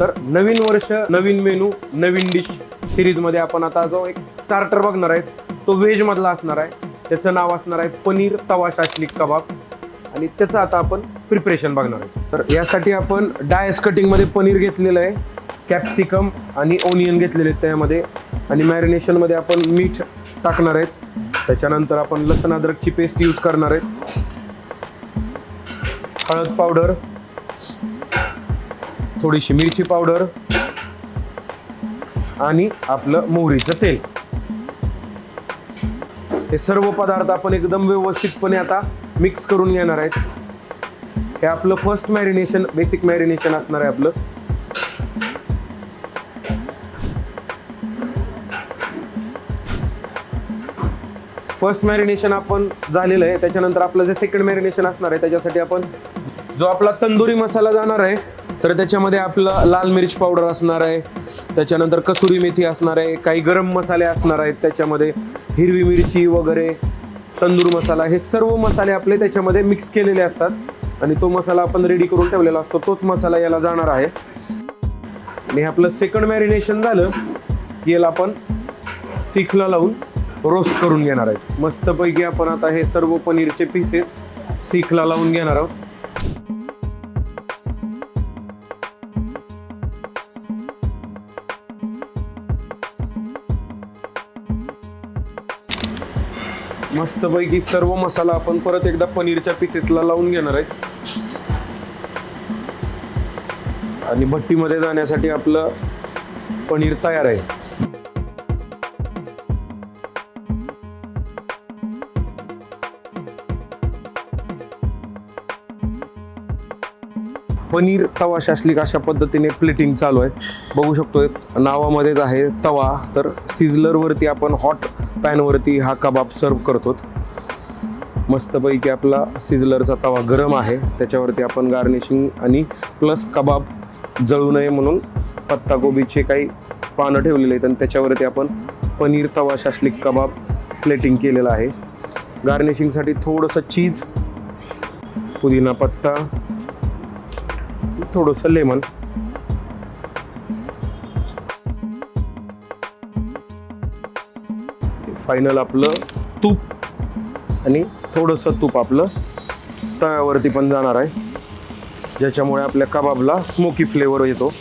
तर नवीन वर्ष नवीन मेनू नवीन डिश सिरीजमध्ये आपण आता जो एक स्टार्टर बघणार आहे तो व्हेज मधला असणार आहे. त्याचं नाव असणार आहे पनीर तवा शाश्लिक कबाब. आणि त्याचं आता आपण प्रिपरेशन बघणार आहे. तर यासाठी आपण डायस कटिंगमध्ये पनीर घेतलेलं आहे कॅप्सिकम आणि ओनियन घेतलेले आहेत त्यामध्ये. आणि मॅरिनेशनमध्ये आपण मीठ टाकणार आहेत. त्याच्यानंतर आपण लसण अद्रकची पेस्ट यूज करणार आहेत. हळद पावडर थोडीशी मिरची पावडर आणि आपलं मोहरीचं तेल. हे सर्व पदार्थ आपण एकदम व्यवस्थितपणे आता मिक्स करून घेणार आहेत. हे आपलं फर्स्ट मॅरिनेशन बेसिक मॅरिनेशन असणार आहे आपलं. फर्स्ट मॅरिनेशन आपण झालेलं आहे. त्याच्यानंतर आपलं जे सेकंड मॅरिनेशन असणार आहे त्याच्यासाठी आपण जो आपला तंदुरी मसाला जाणार आहे तर त्याच्यामध्ये आपलं लाल मिरच पावडर असणार आहे. त्याच्यानंतर कसुरी मेथी असणार आहे. काही गरम मसाले असणार आहेत त्याच्यामध्ये. हिरवी मिरची वगैरे तंदूर मसाला हे सर्व मसाले आपले त्याच्यामध्ये मिक्स केलेले असतात. आणि तो मसाला आपण रेडी करून ठेवलेला असतो. तोच मसाला याला जाणार आहे. आणि हे आपलं सेकंड मॅरिनेशन झालं. की याला आपण सीखला लावून रोस्ट करून घेणार आहेत. मस्तपैकी आपण आता हे सर्व पनीरचे पीसेस सीखला लावून घेणार आहोत. मस्तपैकी सर्व मसाला आपण परत एकदा पनीरच्या पीसेसला लावून घेणार आहे. आणि भट्टीमध्ये जाण्यासाठी आपलं पनीर तयार आहे. पनीर तवा शाश्लिक अशा पद्धतीने प्लेटिंग चालू आहे. बघू शकतोय नावामध्येच आहे तवा. तर सिझलरवरती आपण हॉट पॅनवरती हा कबाब सर्व करतो मस्तपैकी आपला सिझलरचा तवा गरम आहे. त्याच्यावरती आपण गार्निशिंग आणि प्लस कबाब जळू नये म्हणून पत्ताकोबीचे काही पानं ठेवलेले आहेत. आणि त्याच्यावरती आपण पनीर तवा शाश्लिक कबाब प्लेटिंग केलेलं आहे. गार्निशिंगसाठी थोडंसं चीज पुदिना पत्ता थोडंसं लेमन. फायनल आपलं तूप. आणि थोडंसं तूप आपलं तव्यावरती पण जाणार आहे. ज्याच्यामुळे आपल्या कबाबला स्मोकी फ्लेवर येतो.